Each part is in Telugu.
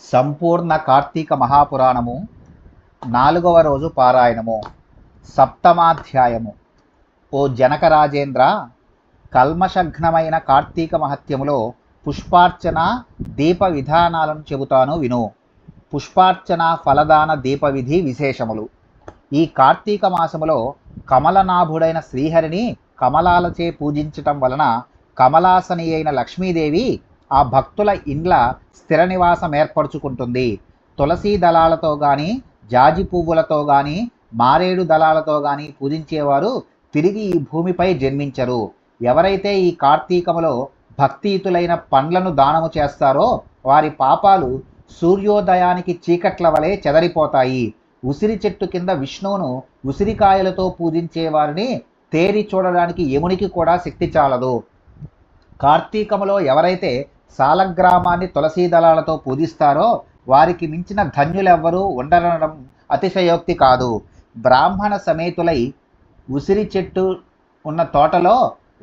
సంపూర్ణ కార్తీక మహాపురాణము నాలుగవ రోజు పారాయణము సప్తమాధ్యాయము. ఓ జనక రాజేంద్ర కల్మషఘ్నమైన కార్తీక మహత్యములో పుష్పార్చన దీప విధానాలను చెబుతాను విను. పుష్పార్చన ఫలదాన దీప విధి విశేషములు. ఈ కార్తీక మాసములో కమలనాభుడైన శ్రీహరిని కమలాలచే పూజించటం వలన కమలాసని అయిన లక్ష్మీదేవి ఆ భక్తుల ఇండ్ల స్థిర నివాసం ఏర్పరచుకుంటుంది. తులసీ దళాలతో కానీ జాజి పువ్వులతో కానీ మారేడు దళాలతో కానీ పూజించేవారు తిరిగి ఈ భూమిపై జన్మించరు. ఎవరైతే ఈ కార్తీకములో భక్తియుతులైన పండ్లను దానము చేస్తారో వారి పాపాలు సూర్యోదయానికి చీకట్ల వలె చెదరిపోతాయి. ఉసిరి చెట్టు కింద విష్ణువును ఉసిరికాయలతో పూజించే వారిని తేరి చూడడానికి యమునికి కూడా శక్తి చాలదు. కార్తీకములో ఎవరైతే సాలగ్రామాన్ని తులసీ దళాలతో పూజిస్తారో వారికి మించిన ధన్యులెవ్వరూ ఉండనడం అతిశయోక్తి కాదు. బ్రాహ్మణ సమేతులై ఉసిరి చెట్టు ఉన్న తోటలో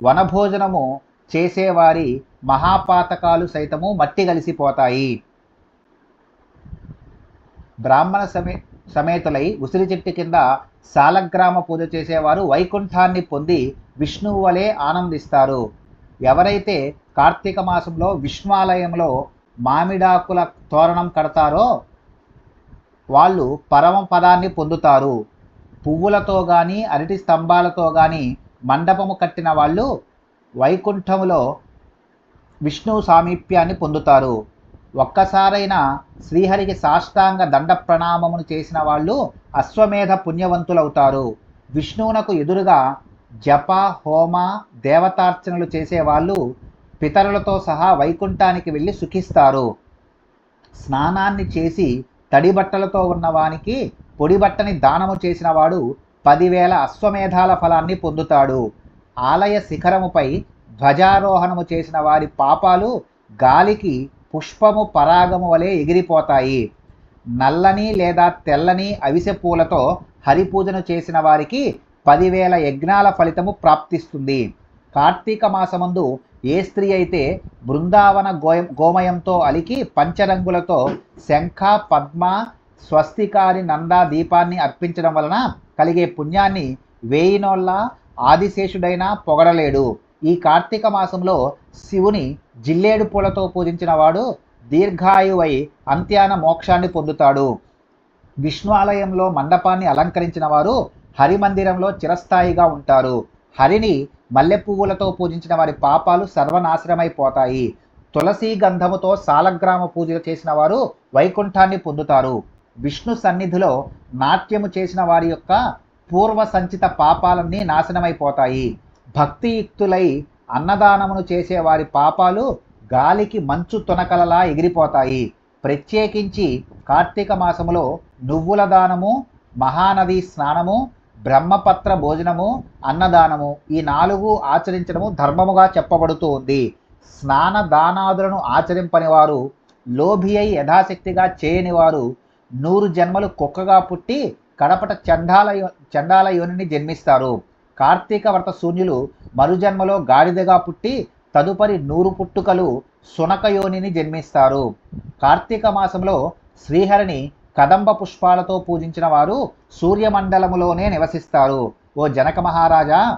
వనభోజనము చేసేవారి మహాపాతకాలు సైతము మట్టి కలిసిపోతాయి. బ్రాహ్మణ సమే సమేతులై ఉసిరి చెట్టు కింద సాలగ్రామ పూజ చేసేవారు వైకుంఠాన్ని పొంది విష్ణువు వలె ఆనందిస్తారు. ఎవరైతే కార్తీక మాసంలో విష్ణువాలయంలో మామిడాకుల తోరణం కడతారో వాళ్ళు పరమ పదాన్ని పొందుతారు. పువ్వులతో కానీ అరటి స్తంభాలతో కానీ మండపము కట్టిన వాళ్ళు వైకుంఠములో విష్ణు సామీప్యాన్ని పొందుతారు. ఒక్కసారైనా శ్రీహరికి సాష్టాంగ దండ ప్రణామమును చేసిన వాళ్ళు అశ్వమేధ పుణ్యవంతులవుతారు. విష్ణువునకు ఎదురుగా జప హోమ దేవతార్చనలు చేసేవాళ్ళు పితరులతో సహా వైకుంఠానికి వెళ్ళి సుఖిస్తారు. స్నానాన్ని చేసి తడి బట్టలతో ఉన్నవానికి పొడి బట్టని దానము చేసిన వాడు పదివేల అశ్వమేధాల ఫలాన్ని పొందుతాడు. ఆలయ శిఖరముపై ధ్వజారోహణము చేసిన వారి పాపాలు గాలికి పుష్పము పరాగము వలె ఎగిరిపోతాయి. నల్లని లేదా తెల్లని అవిసె పూలతో హరిపూజను చేసిన వారికి పదివేల యజ్ఞాల ఫలితము ప్రాప్తిస్తుంది. కార్తీక మాసమందు ఏ స్త్రీ అయితే బృందావన గోయ గోమయంతో అలికి పంచరంగులతో శంఖ పద్మ స్వస్తికారి నందా దీపాన్ని అర్పించడం వలన కలిగే పుణ్యాన్ని వేయినోళ్ళ ఆదిశేషుడైనా పొగడలేడు. ఈ కార్తీక మాసంలో శివుని జిల్లేడు పూలతో పూజించిన వాడు దీర్ఘాయువై అంత్యాన మోక్షాన్ని పొందుతాడు. విష్ణు ఆలయంలో మండపాన్ని అలంకరించిన వారు హరిమందిరంలో చిరస్థాయిగా ఉంటారు. హరిని మల్లె పువ్వులతో పూజించిన వారి పాపాలు సర్వనాశనమైపోతాయి. తులసీ గంధముతో సాలగ్రామ పూజలు చేసిన వారు వైకుంఠాన్ని పొందుతారు. విష్ణు సన్నిధిలో నాట్యము చేసిన వారి యొక్క పూర్వ సంచిత పాపాలన్నీ నాశనమైపోతాయి. భక్తియుక్తులై అన్నదానమును చేసే వారి పాపాలు గాలికి మంచు తునకలలా ఎగిరిపోతాయి. ప్రత్యేకించి కార్తీక మాసములో నువ్వుల దానము మహానది స్నానము బ్రహ్మపత్ర భోజనము అన్నదానము ఈ నాలుగు ఆచరించడము ధర్మముగా చెప్పబడుతూ ఉంది. స్నాన దానాదులను ఆచరింపని వారు లోభి అయి యథాశక్తిగా చేయని వారు నూరు జన్మలు కుక్కగా పుట్టి కడపట చండాల చండాల యోనిని జన్మిస్తారు. కార్తీక వ్రత శూన్యులు మరుజన్మలో గాడిదగా పుట్టి తదుపరి నూరు పుట్టుకలు సునక యోనిని జన్మిస్తారు. కార్తీక మాసంలో శ్రీహరిని కదంబ పుష్పాలతో పూజించిన వారు సూర్యమండలములోనే నివసిస్తారు. ఓ జనక మహారాజా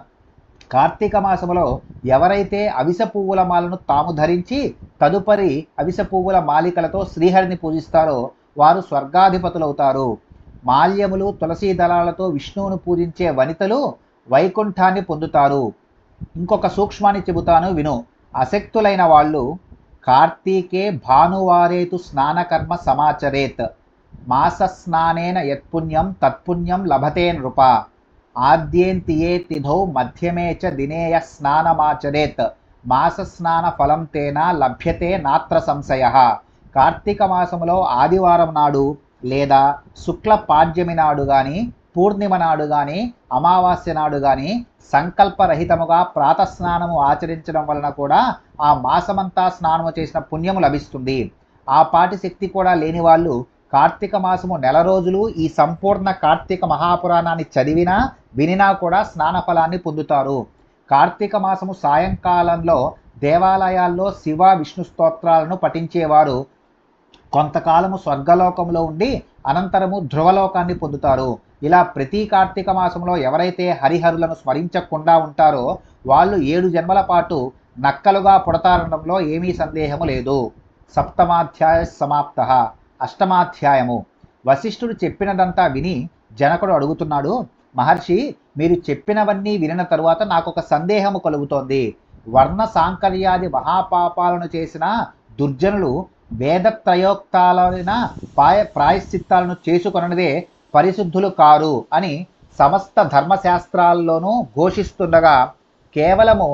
కార్తీక మాసములో ఎవరైతే అవిస పువ్వుల మాలను తాము ధరించి తదుపరి అవిస పువ్వుల మాలికలతో శ్రీహరిని పూజిస్తారో వారు స్వర్గాధిపతులవుతారు. మాల్యములు తులసీ దళాలతో విష్ణువును పూజించే వనితలు వైకుంఠాన్ని పొందుతారు. ఇంకొక సూక్ష్మాన్ని చెబుతాను విను. అశక్తులైన వాళ్ళు కార్తీకే భానువారేతు స్నానకర్మ సమాచరేత్. మాసస్నానేన యత్పుణ్యం తత్పుణ్యం లభతే నృప. ఆద్యేంతియే తిథౌ మధ్యమే చ దినేయ స్నానమాచరేత్. మాస స్నాన ఫలం తేన లభ్యతే నాత్ర సంశయ. కార్తీక మాసములో ఆదివారం నాడు లేదా శుక్ల పాడ్యమి నాడు కానీ పూర్ణిమ నాడు కానీ అమావాస్య నాడు కానీ సంకల్పరహితముగా ప్రాతస్నానము ఆచరించడం వలన కూడా ఆ మాసమంతా స్నానము చేసిన పుణ్యము లభిస్తుంది. ఆ పాటి శక్తి కూడా లేని వాళ్ళు కార్తీక మాసము నెల రోజులు ఈ సంపూర్ణ కార్తీక మహాపురాణాన్ని చదివినా వినినా కూడా స్నాన ఫలాన్ని పొందుతారు. కార్తీక మాసము సాయంకాలంలో దేవాలయాల్లో శివ విష్ణు స్తోత్రాలను పఠించేవారు. కొంతకాలము స్వర్గలోకంలో ఉండి అనంతరము ధ్రువలోకాన్ని పొందుతారు. ఇలా ప్రతి కార్తీక మాసంలో ఎవరైతే హరిహరులను స్మరించకుండా ఉంటారో వాళ్ళు ఏడు జన్మల పాటు నక్కలుగా పుడతారనడంలో ఏమీ సందేహము లేదు. సప్తమాధ్యాయ సమాప్త. అష్టమాధ్యాయము. వశిష్ఠుడు చెప్పినదంతా విని జనకుడు అడుగుతున్నాడు మహర్షి మీరు చెప్పినవన్నీ వినిన తరువాత నాకు ఒక సందేహము కలుగుతోంది. వర్ణ సాంకర్యాది మహాపాపాలను చేసిన దుర్జనులు వేదత్రయోక్తాలైన పాయ ప్రాయశ్చిత్తాలను చేసుకొనదే పరిశుద్ధులు కారు అని సమస్త ధర్మశాస్త్రాల్లోనూ ఘోషిస్తుండగా కేవలము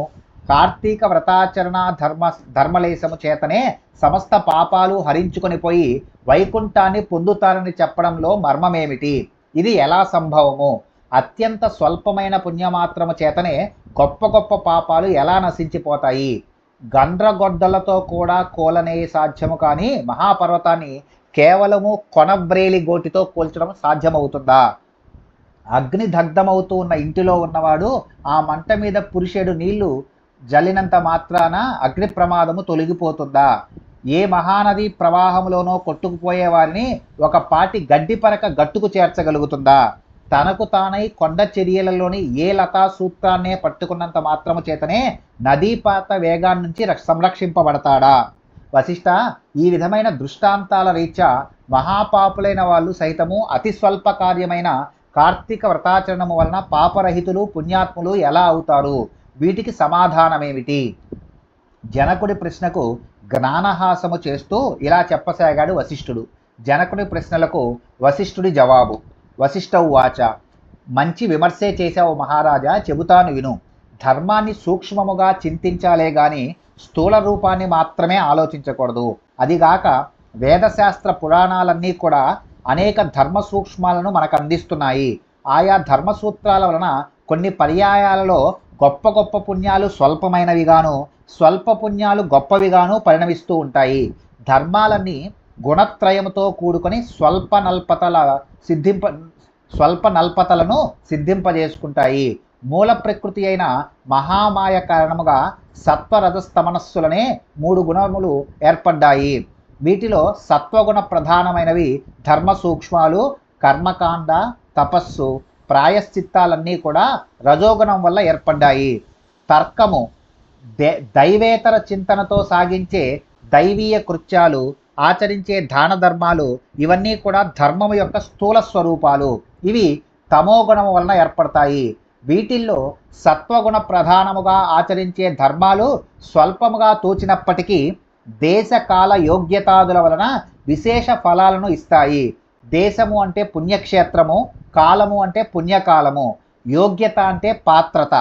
కార్తీక వ్రతాచరణ ధర్మ ధర్మలేశము చేతనే సమస్త పాపాలు హరించుకొని పోయి వైకుంఠాన్ని పొందుతారని చెప్పడంలో మర్మమేమిటి? ఇది ఎలా సంభవము? అత్యంత స్వల్పమైన పుణ్యమాత్రము చేతనే గొప్ప గొప్ప పాపాలు ఎలా నశించిపోతాయి? గండ్రగొడ్డలతో కూడా కోలనే సాధ్యము కానీ మహాపర్వతాన్ని కేవలము కొనబ్రేలి గోటితో కూల్చడం సాధ్యమవుతుందా? అగ్ని దగ్ధమవుతూ ఉన్న ఇంటిలో ఉన్నవాడు ఆ మంట మీద పురుషేడు నీళ్ళు జల్లినంత మాత్రాన అగ్ని ప్రమాదము తొలగిపోతుందా? ఏ మహానది ప్రవాహంలోనో కొట్టుకుపోయే వారిని ఒక పాటి గడ్డి పరక గట్టుకు చేర్చగలుగుతుందా? తనకు తానై కొండ చర్యలలోని ఏ లతా సూత్రాన్నే పట్టుకున్నంత మాత్రము చేతనే నదీపాత వేగాన్నించి సంరక్షింపబడతాడా? వశిష్ట ఈ విధమైన దృష్టాంతాల రీత్యా మహాపాపులైన వాళ్ళు సైతము అతి స్వల్ప కార్యమైన కార్తీక వ్రతాచరణము వలన పాపరహితులు పుణ్యాత్ములు ఎలా అవుతారు? వీటికి సమాధానమేమిటి? జనకుడి ప్రశ్నకు జ్ఞానహాసము చేస్తూ ఇలా చెప్పసాగాడు వశిష్ఠుడు. జనకుడి ప్రశ్నలకు వశిష్ఠుడి జవాబు వశిష్ఠ వాచ మంచి విమర్శే చేశావు మహారాజా చెబుతాను విను. ధర్మాన్ని సూక్ష్మముగా చింతించాలే గాని స్థూల రూపాన్ని మాత్రమే ఆలోచించకూడదు. అదిగాక వేదశాస్త్ర పురాణాలన్నీ కూడా అనేక ధర్మ సూక్ష్మాలను మనకు అందిస్తున్నాయి. ఆయా ధర్మసూత్రాల వలన కొన్ని పర్యాయాలలో గొప్ప గొప్ప పుణ్యాలు స్వల్పమైనవిగాను స్వల్ప పుణ్యాలు గొప్పవిగాను పరిణమిస్తూ ఉంటాయి. ధర్మాలన్నీ గుణత్రయముతో కూడుకొని స్వల్ప నల్పతల సిద్ధింప స్వల్ప నల్పతలను సిద్ధింపజేసుకుంటాయి. మూల ప్రకృతి అయిన మహామాయ కారణముగా సత్వరజస్తమనస్సులనే మూడు గుణములు ఏర్పడ్డాయి. వీటిలో సత్వగుణ ప్రధానమైనవి ధర్మ సూక్ష్మాలు కర్మకాండ తపస్సు ప్రాయశ్చిత్తాలన్నీ కూడా రజోగుణం వల్ల ఏర్పడ్డాయి. తర్కము దైవేతర చింతనతో సాగించే దైవీయ కృత్యాలు ఆచరించే దాన ధర్మాలు ఇవన్నీ కూడా ధర్మము యొక్క స్థూల స్వరూపాలు. ఇవి తమోగుణము వలన ఏర్పడతాయి. వీటిల్లో సత్వగుణ ప్రధానముగా ఆచరించే ధర్మాలు స్వల్పముగా తోచినప్పటికీ దేశకాల యోగ్యతాదుల వలన విశేష ఫలాలను ఇస్తాయి. దేశము అంటే పుణ్యక్షేత్రము కాలము అంటే పుణ్యకాలము యోగ్యత అంటే పాత్రత.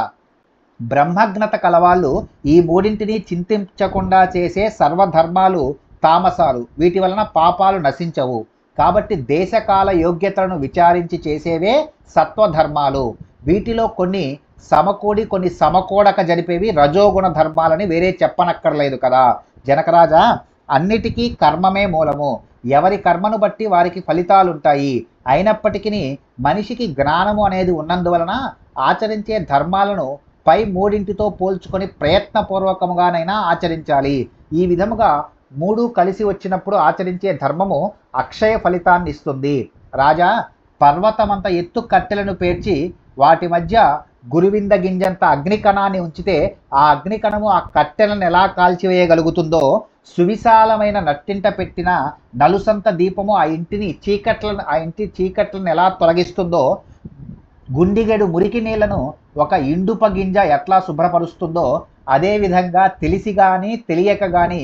బ్రహ్మజ్ఞత కలవాళ్ళు ఈ మూడింటిని చింతించకుండా చేసే సర్వధర్మాలు తామసాలు. వీటి వలన పాపాలు నశించవు. కాబట్టి దేశకాల యోగ్యతలను విచారించి చేసేవే సత్వధర్మాలు. వీటిలో కొన్ని సమకూడి కొన్ని సమకూడక జరిపేవి రజోగుణ ధర్మాలని వేరే చెప్పనక్కర్లేదు కదా. జనకరాజా అన్నిటికీ కర్మమే మూలము. ఎవరి కర్మను బట్టి వారికి ఫలితాలుంటాయి. అయినప్పటికీ మనిషికి జ్ఞానము అనేది ఉన్నందువలన ఆచరించే ధర్మాలను పై మూడింటితో పోల్చుకొని ప్రయత్నపూర్వకముగానైనా ఆచరించాలి. ఈ విధముగా మూడు కలిసి వచ్చినప్పుడు ఆచరించే ధర్మము అక్షయ ఫలితాన్ని ఇస్తుంది రాజా పర్వతమంత ఎత్తు కట్టెలను పేర్చి వాటి మధ్య గురువింద గింజంత అగ్నికణాన్ని ఉంచితే ఆ అగ్నికణము ఆ కట్టెలను ఎలా కాల్చివేయగలుగుతుందో సువిశాలమైన నట్టింట పెట్టిన నలుసంత దీపము ఆ ఇంటిని చీకట్లను ఆ ఇంటి చీకట్లను ఎలా తొలగిస్తుందో గుండిగెడు మురికి నీళ్ళను ఒక ఇండుప గింజ ఎట్లా శుభ్రపరుస్తుందో అదేవిధంగా తెలిసి కానీ తెలియక కానీ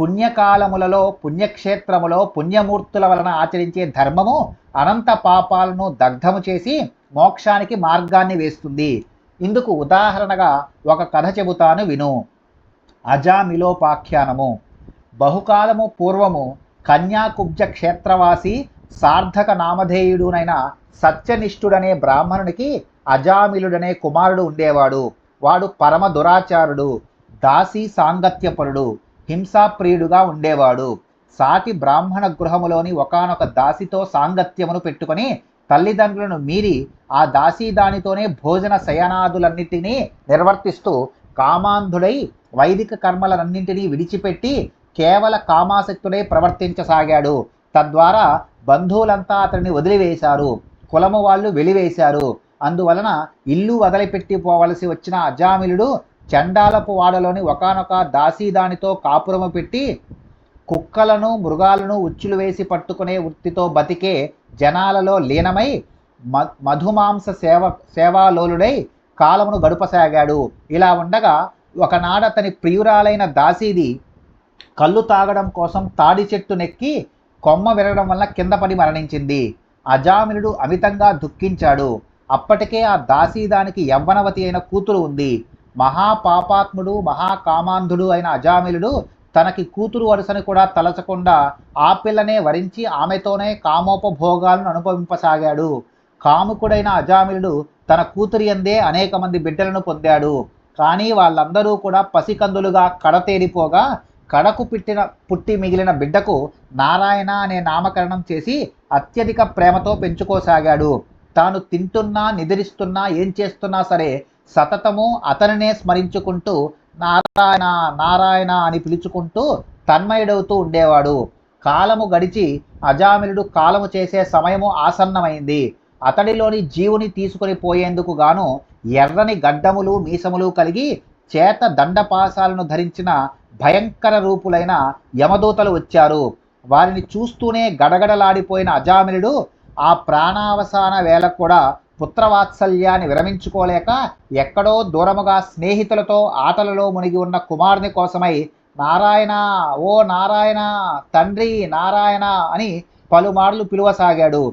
పుణ్యకాలములలో పుణ్యక్షేత్రములో పుణ్యమూర్తుల వలన ఆచరించే ధర్మము అనంత పాపాలను దగ్ధము చేసి మోక్షానికి మార్గాన్ని వేస్తుంది. ఇందుకు ఉదాహరణగా ఒక కథ చెబుతాను విను. అజామిలోపాఖ్యానము. బహుకాలము పూర్వము కన్యాకుబ్జ క్షేత్రవాసి సార్థక నామధేయుడునైన సత్యనిష్ఠుడనే బ్రాహ్మణునికి అజామిలుడనే కుమారుడు ఉండేవాడు. వాడు పరమ దురాచారుడు దాసీ సాంగత్యపరుడు. హింసాప్రియుడుగా ఉండేవాడు. సాటి బ్రాహ్మణ గృహములోని ఒకనొక దాసితో సాంగత్యమును పెట్టుకొని తల్లిదండ్రులను మీరి ఆ దాసీ దానితోనే భోజన శయనాదులన్నిటినీ నిర్వర్తిస్తూ కామాంధుడై వైదిక కర్మలన్నింటినీ విడిచిపెట్టి కేవల కామాసక్తుడై ప్రవర్తించసాగాడు. తద్వారా బంధువులంతా అతన్ని వదిలివేశారు. కులము వాళ్ళు వెలివేశారు. అందువలన ఇల్లు వదిలిపెట్టి పోవలసి వచ్చిన అజామిలుడు చండాలపు వాడలోని ఒకనొక దాసీదానితో కాపురము పెట్టి కుక్కలను మృగాలను ఉచ్చులు వేసి పట్టుకునే వృత్తితో బతికే జనాలలో లీనమై మ మధుమాంస సేవ సేవాలోలుడై కాలమును గడుపసాగాడు. ఇలా ఉండగా ఒకనాడు అతని ప్రియురాలైన దాసీది కళ్ళు తాగడం కోసం తాడి చెట్టు నెక్కి కొమ్మ విరగడం వల్ల కింద పడి మరణించింది. అజామినుడు అమితంగా దుఃఖించాడు. అప్పటికే ఆ దాసీదానికి యవ్వనవతి అయిన కూతురు ఉంది. మహాపాపాత్ముడు మహాకామాంధుడు అయిన అజామిలుడు తనకి కూతురు వరుసని కూడా తలచకుండా ఆ పిల్లనే వరించి ఆమెతోనే కామోపభోగాలను అనుభవింపసాగాడు. కాముకుడైన అజామిలుడు తన కూతురి అందే అనేక మంది బిడ్డలను పొందాడు. కానీ వాళ్ళందరూ కూడా పసికందులుగా కడతేరిపోగా కడకు పుట్టిన పుట్టి మిగిలిన బిడ్డకు నారాయణ అనే నామకరణం చేసి అత్యధిక ప్రేమతో పెంచుకోసాగాడు. తాను తింటున్నా నిద్రిస్తున్నా ఏం చేస్తున్నా సరే సతతము అతనినే స్మరించుకుంటూ నారాయణ నారాయణ అని పిలుచుకుంటూ తన్మయుడవుతూ ఉండేవాడు. కాలము గడిచి అజామిలుడు కాలము చేసే సమయము ఆసన్నమైంది. అతడిలోని జీవుని తీసుకొని పోయేందుకు గాను ఎర్రని గడ్డములు మీసములు కలిగి చేత దండపాసాలను ధరించిన భయంకర రూపులైన యమదూతలు వచ్చారు. వారిని చూస్తూనే గడగడలాడిపోయిన అజామిలుడు ఆ ప్రాణావసాన వేళ కూడా పుత్రవాత్సల్యాన్ని విరమించుకోలేక ఎక్కడో దూరముగా స్నేహితులతో ఆటలలో మునిగి ఉన్న కుమారుని కోసమై నారాయణ ఓ నారాయణ తండ్రి నారాయణ అని పలుమార్లు పిలువసాగాడు.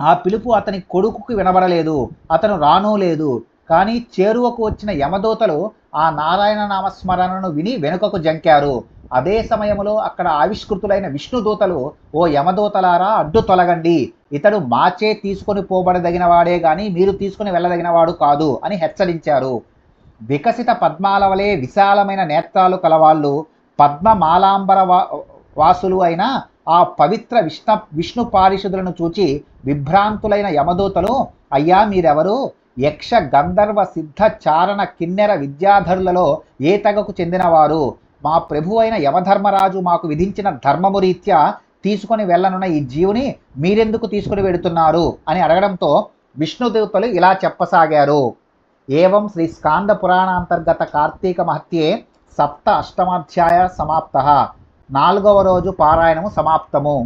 ఆ పిలుపు అతని కొడుకుకి వినబడలేదు అతను రానూ లేదు. కానీ చేరువకు వచ్చిన యమదూతలు ఆ నారాయణ నామస్మరణను విని వెనుకకు జంకారు. అదే సమయంలో అక్కడ ఆవిష్కృతులైన విష్ణుదూతలు ఓ యమదూతలారా అడ్డు తొలగండి. ఇతడు మాచే తీసుకొని పోబడదగిన వాడే కానీ మీరు తీసుకుని వెళ్ళదగినవాడు కాదు అని హెచ్చరించారు. వికసిత పద్మాల వలె విశాలమైన నేత్రాలు కలవాళ్ళు పద్మమాలాంబర వాసులు అయిన ఆ పవిత్ర విష్ణు విష్ణు పారిషుదులను చూచి విభ్రాంతులైన యమదూతలు అయ్యా మీరెవరు? యక్ష గంధర్వ సిద్ధ చారణ కిన్నెర విద్యాధరులలో ఏ తెగకు చెందినవారు? మా ప్రభు అయిన యమధర్మరాజు మాకు విధించిన ధర్మము రీత్యా తీసుకొని వెళ్ళనున్న ఈ జీవుని మీరెందుకు తీసుకుని వెడుతున్నారు? అని అడగడంతో విష్ణుదేవతలు ఇలా చెప్పసాగారు. ఏవం శ్రీ స్కాంద పురాణాంతర్గత కార్తీక మహత్యే సప్త అష్టమాధ్యాయ సమాప్త. నాలుగవ రోజు పారాయణము సమాప్తము.